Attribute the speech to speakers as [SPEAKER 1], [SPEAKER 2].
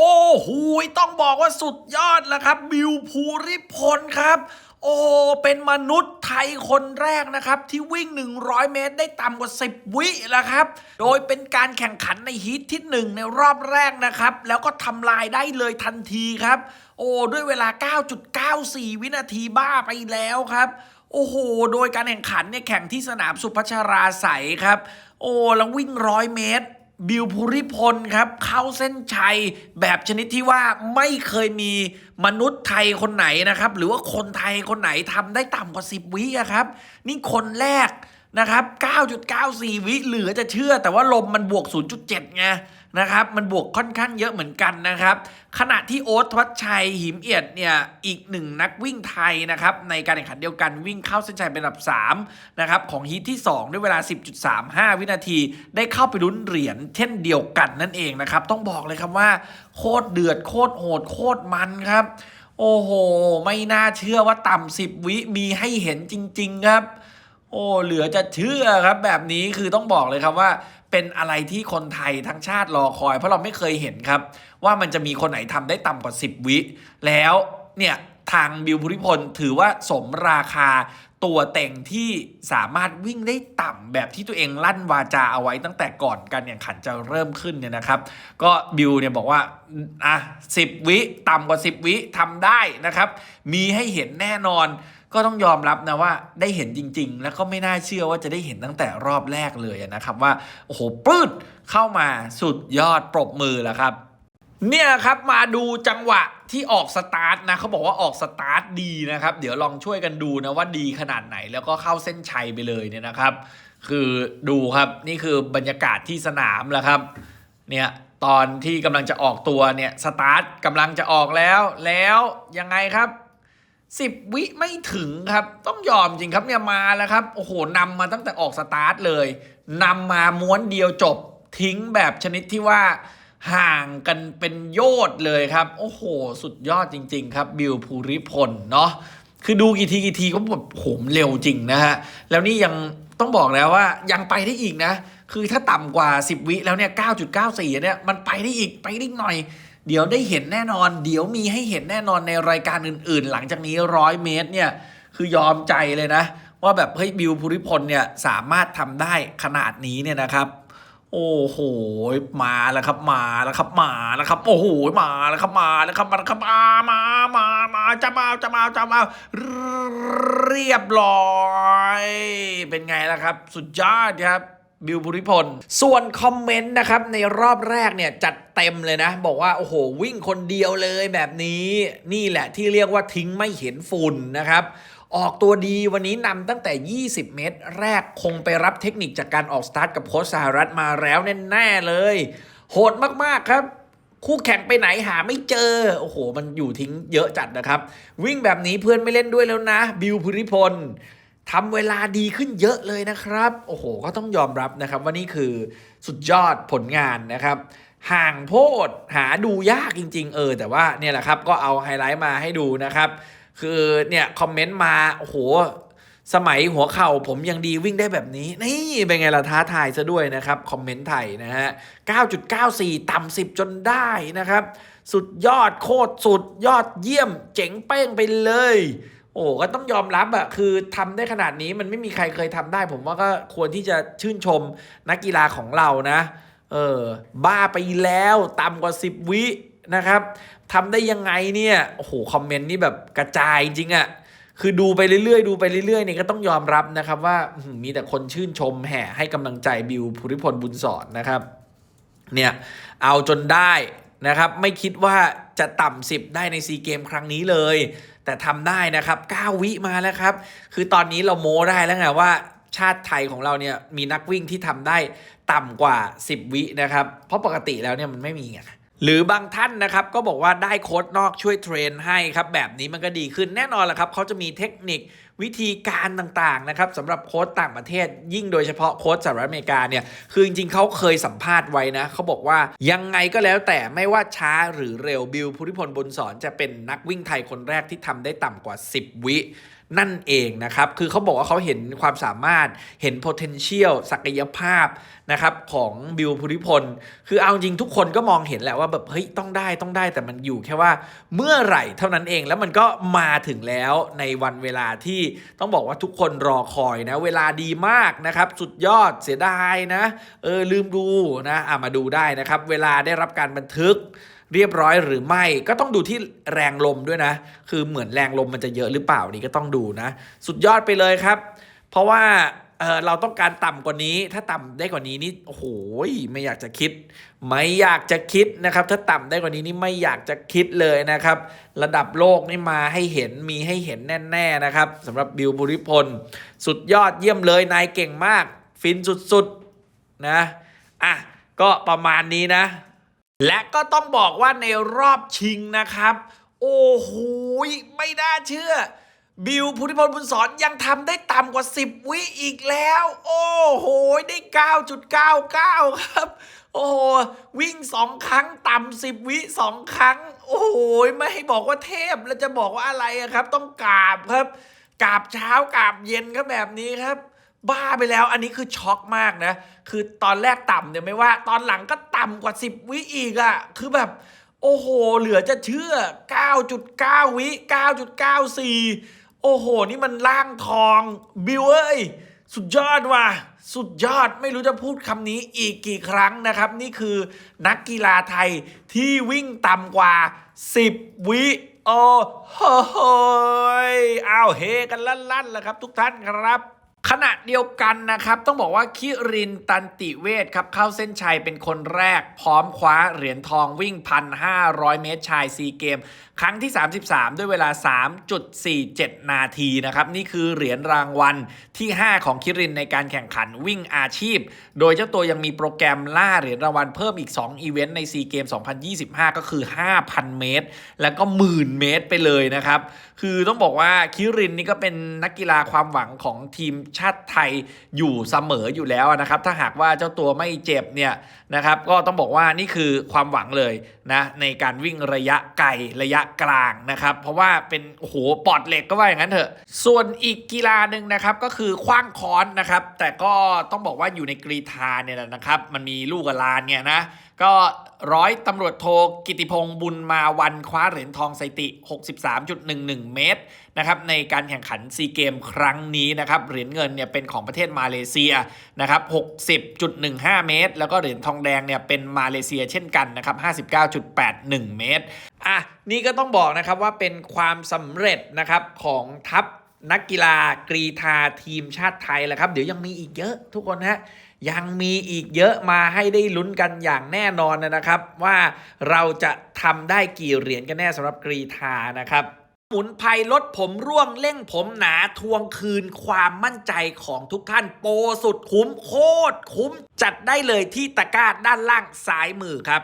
[SPEAKER 1] อ้โหต้องบอกว่าสุดยอดแล้วครับ บิวภูริพลครับ โอ้เป็นมนุษย์ไทยคนแรกนะครับ ที่วิ่ง 100 เมตรได้ต่ำกว่า 10 วิแล้วครับ โดยเป็นการแข่งขันในฮีทที่ 1 ในรอบแรกนะครับ แล้วก็ทำลายได้เลยทันทีครับ โอ้ด้วยเวลา 9.94 วินาทีบ้าไปแล้วครับโอ้โห โดยการแข่งขันเนี่ยแข่งที่สนามสุพัชราใสยครับ โอ้ แล้ววิ่งร้อยเมตร บิวภูริพลครับ เข้าเส้นชัยแบบชนิดที่ว่าไม่เคยมีมนุษย์ไทยคนไหนนะครับ หรือว่าคนไทยคนไหนทำได้ต่ำกว่า 10 วิะครับ นี่คนแรกนะครับ 9.94 วิเหลือจะเชื่อแต่ว่าลมมันบวก 0.7 ไง นะครับ มันบวกค่อนข้างเยอะเหมือนกันนะครับ ขณะที่โอ๊ตทวัชชัยหิมเอียดเนี่ยอีกหนึ่งนักวิ่งไทยนะครับในการแข่งขันเดียวกันวิ่งเข้าเส้นชัยเป็นอันดับ3นะครับของฮีทที่ 2 ด้วยเวลา 10.35 วินาที ได้เข้าไปลุ้นเหรียญเช่นเดียวกันนั่นเองนะครับต้องบอกเลยครับว่าโคตรเดือดโคตรโหดโคตรมันครับ โอ้โห ไม่น่าเชื่อว่าต่ำ10วิมีให้เห็นจริง ๆ ครับ โอ้เหลือจะเชื่อครับแบบนี้คือต้องบอกเลยครับว่า เป็นอะไรที่คนไทยทั้งชาติรอคอย เพราะเราไม่เคยเห็นครับ ว่ามันจะมีคนไหนทำได้ต่ำกว่า 10 วิ แล้วเนี่ยทางบิวภูริพลถือว่าสมราคา ตัวเต็งที่สามารถวิ่งได้ต่ำแบบที่ตัวเองลั่นวาจาเอาไว้ตั้งแต่ก่อนการแข่งขันจะเริ่มขึ้นเนี่ยนะครับ ก็บิวเนี่ยบอกว่าอะสิบวิต่ำกว่า 10 วิทำได้นะครับ มีให้เห็นแน่นอน ก็ต้องยอมรับนะว่าได้เห็นจริง ๆ แล้วก็ไม่น่าเชื่อว่าจะได้เห็นตั้งแต่รอบแรกเลยนะครับ ว่าโอ้โหปื้ดเข้ามาสุดยอดปรบมือแล้วครับ เนี่ยครับมาดูจังหวะ ที่ออกสตาร์ทนะเขาบอกว่าออกสตาร์ทดีนะครับ เดี๋ยวลองช่วยกันดูนะว่าดีขนาดไหนแล้วก็เข้าเส้นชัยไปเลยเนี่ยนะครับ คือดูครับนี่คือบรรยากาศที่สนามแล้วครับเนี่ยตอนที่กำลังจะออกตัวเนี่ยสตาร์ทกำลังจะออกแล้วแล้วยังไงครับสิบวิไม่ถึงครับ ต้องยอมจริงครับเนี่ยมาแล้วครับ โอ้โหนำมาตั้งแต่ออกสตาร์ทเลยนำมาม้วนเดียวจบทิ้งแบบชนิดที่ว่า ห่างกันเป็นโยดเลยครับ โอ้โห สุดยอดจริง ๆ ครับ บิวภูริพลเนาะคือดูกี่ทีกี่ทีก็แบบโหมเร็วจริงนะฮะ แล้วนี่ยังต้องบอกแล้วว่ายังไปได้อีกนะ คือถ้าต่ำกว่า 10 วิแล้วเนี่ย9.94 เนี่ย มันไปได้อีกไปได้อีกหน่อย เดี๋ยวได้เห็นแน่นอน เดี๋ยวมีให้เห็นแน่นอนในรายการอื่น ๆ หลังจากนี้ร้อยเมตรเนี่ย คือยอมใจเลยนะ ว่าแบบเฮ้ยบิวภูริพลเนี่ยสามารถทำได้ขนาดนี้เนี่ยนะครับ โอ้โห มาแล้วครับ มาแล้วครับ มาแล้วครับ โอ้โห มาแล้วครับ มาแล้วครับ มาแล้วครับมามา มา มาจะมาจะมาจะมา เรียบร้อย เป็นไงล่ะครับ สุดยอดครับ บิวภูริพล ส่วนคอมเมนต์นะครับ ในรอบแรกเนี่ยจัดเต็มเลยนะ บอกว่าโอ้โห วิ่งคนเดียวเลยแบบนี้นี่แหละที่เรียกว่าทิ้งไม่เห็นฝุ่นนะครับ ออกตัวดีวันนี้นำตั้งแต่ 20 เมตร แรกคงไปรับเทคนิคจากการออกสตาร์ทกับโค้ชสหรัฐมาแล้วแน่ๆเลย โหดมากๆครับคู่แข่งไปไหนหาไม่เจอ โอ้โห มันอยู่ทิ้งเยอะจัดนะครับ วิ่งแบบนี้เพื่อนไม่เล่นด้วยแล้วนะ บิวภูริพล ทำเวลาดีขึ้นเยอะเลยนะครับ โอ้โห ก็ต้องยอมรับนะครับว่านี่คือสุดยอดผลงานนะครับ ห่างโพดหาดูยากจริง ๆ เออ แต่ว่าเนี่ยแหละครับก็เอาไฮไลท์มาให้ดูนะครับ คือเนี่ยคอมเมนต์มาโอ้โหสมัยหัวเข่าผมยังดีวิ่งได้แบบนี้ นี่เป็นไงล่ะท้าทายซะด้วยนะครับ คอมเมนต์ไทยนะฮะ 9.94 ต่ำ10 จนได้นะครับ สุดยอดโคตรสุดยอดเยี่ยมเจ๋งเป้งไปเลย โอ้ก็ต้องยอมรับอะคือทำได้ขนาดนี้มันไม่มีใครเคยทำได้ ผมว่าก็ควรที่จะชื่นชมนักกีฬาของเรานะ เออ บ้าไปแล้วต่ำกว่า 10 วินะครับทำได้ยังไงเนี่ยโอ้โหคอมเมนต์นี่แบบกระจายจริงอะคือดูไปเรื่อยๆ ดูไปเรื่อยๆเนี่ยก็ต้องยอมรับนะครับว่ามีแต่คนชื่นชมแห่ให้กำลังใจบิวภูริพลบุญสอนนะครับ เนี่ยเอาจนได้ นะครับไม่คิดว่าจะต่ำสิบได้ในซีเกมครั้งนี้เลย แต่ทำได้นะครับ 9 วิมาแล้วครับ คือตอนนี้เราโม้ได้แล้วไงว่าชาติไทยของเราเนี่ยมีนักวิ่งที่ทำได้ต่ำกว่า 10 วินะครับ เพราะปกติแล้วเนี่ยมันไม่มีไง หรือบางท่านนะครับก็บอกว่าได้โค้ดนอกช่วยเทรนให้ครับแบบนี้มันก็ดีขึ้นแน่นอนแหละครับเขาจะมีเทคนิควิธีการต่างๆนะครับสำหรับโค้ดต่างประเทศ ยิ่งโดยเฉพาะโค้ดสหรัฐอเมริกาเนี่ยคือจริงๆเขาเคยสัมภาษณ์ไว้นะเขาบอกว่ายังไงก็แล้วแต่ไม่ว่าช้าหรือเร็วบิลภูริพลบุญสอนจะเป็นนักวิ่งไทยคนแรกที่ทำได้ต่ำกว่า 10 วิ นั่นเองนะครับ คือเขาบอกว่าเขาเห็นความสามารถเห็น potential ศักยภาพนะครับของบิวภูริพล คือเอาจริงทุกคนก็มองเห็นแหละว่าแบบเฮ้ยต้องได้ต้องได้แต่มันอยู่แค่ว่าเมื่อไหร่เท่านั้นเองแล้วมันก็มาถึงแล้วในวันเวลาที่ต้องบอกว่าทุกคนรอคอยนะ เวลาดีมากนะครับ สุดยอดเสียดายนะ เออลืมดูนะอะมาดูได้นะครับ เวลาได้รับการบันทึก เรียบร้อยหรือไม่ก็ต้องดูที่แรงลมด้วยนะ คือเหมือนแรงลมมันจะเยอะหรือเปล่านี่ก็ต้องดูนะ สุดยอดไปเลยครับ เพราะว่าเเราต้องการต่ำกว่านี้ ถ้าต่ำได้กว่านี้นี่โอ้โหไม่อยากจะคิด ไม่อยากจะคิดนะครับ ถ้าต่ำได้กว่านี้นี่ไม่อยากจะคิดเลยนะครับ ระดับโลกนี่มาให้เห็นมีให้เห็นแน่ๆนะครับสำหรับบิวบุริพล สุดยอดเยี่ยมเลยนายเก่งมาก ฟินสุดๆนะอะก็ประมาณนี้นะ และก็ต้องบอกว่าในรอบชิงนะครับ โอ้โหไม่น่าเชื่อ บิวพุทธิพลบุญสอนยังทำได้ต่ำกว่า 10 วิอีกแล้ว โอ้โห ได้ 9.99 ครับ โอ้โห วิ่ง 2 ครั้งต่ำ10 วิ 2 ครั้ง โอ้โห ไม่ให้บอกว่าเทพ แล้วจะบอกว่าอะไรครับ ต้องกราบครับ กราบเช้ากราบเย็นครับแบบนี้ครับ บ้าไปแล้ว อันนี้คือช็อกมากนะ คือตอนแรกต่ำเนี่ยไม่ว่า ตอนหลังก็ต่ำกว่า 10 วิอีกอะคือแบบ โอ้โห เหลือจะเชื่อ 9.9 วิ 9.94 โอ้โห นี่มันล่างทองบิวเอ้ย สุดยอดว่ะ สุดยอด ไม่รู้จะพูดคำนี้อีกกี่ครั้งนะครับ นี่คือนักกีฬาไทยที่วิ่งต่ำกว่า 10 วิโอ้โหอ้าวเฮกันลั่นๆแล้วครับ ทุกท่านครับ ขณะเดียวกันนะครับ ต้องบอกว่าคิรินตันติเวทครับ เข้าเส้นชัยเป็นคนแรก พร้อมคว้าเหรียญทองวิ่ง 1,500 เมตรชายซีเกม ครั้งที่ 33 ด้วยเวลา 3.47 นาทีนะครับ นี่คือเหรียญรางวัลที่ 5 ของคิรินในการแข่งขันวิ่งอาชีพ โดยเจ้าตัวยังมีโปรแกรมล่าเหรียญรางวัลเพิ่มอีก 2 อีเวนต์ในซีเกม 2025 ก็คือ 5,000 เมตร แล้วก็หมื่นเมตรไปเลยนะครับคือต้องบอกว่าคิรินนี่ก็เป็นนักกีฬาความหวังของทีมชาติไทยอยู่เสมออยู่แล้วนะครับ ถ้าหากว่าเจ้าตัวไม่เจ็บเนี่ยนะครับ ก็ต้องบอกว่านี่คือความหวังเลยนะในการวิ่งระยะไกลระยะกลางนะครับ เพราะว่าเป็นโหปอดเหล็กก็ว่าอย่างนั้นเถอะ ส่วนอีกกีฬาหนึ่งนะครับก็คือคว้างค้อนนะครับ แต่ก็ต้องบอกว่าอยู่ในกรีธาเนี่ยนะครับ มันมีลูกกบลานเนี่ยนะ ก็ร้อยตำรวจโทกิติพงศ์บุญมาวันคว้าเหรียญทองสถิติ 63.11 เมตรนะครับในการแข่งขันซีเกมครั้งนี้นะครับเหรียญเงินเนี่ยเป็นของประเทศมาเลเซียนะครับ60.15 เมตร แล้วก็เหรียญทองแดงเนี่ยเป็นมาเลเซียเช่นกันนะครับ59.81 เมตรอะนี่ก็ต้องบอกนะครับว่าเป็นความสำเร็จนะครับของทัพนักกีฬากรีธาทีมชาติไทยแหละครับ เดี๋ยวยังมีอีกเยอะทุกคนฮะ ยังมีอีกเยอะมาให้ได้ลุ้นกันอย่างแน่นอนนะครับ ว่าเราจะทำได้กี่เหรียญกันแน่สำหรับกรีธานะครับหมุนภัยลดผมร่วงเร่งผมหนาทวงคืนความมั่นใจของทุกท่านโปสุดคุ้มโคตรคุ้มจัดได้เลยที่ตะกร้าด้านล่างซ้ายมือครับ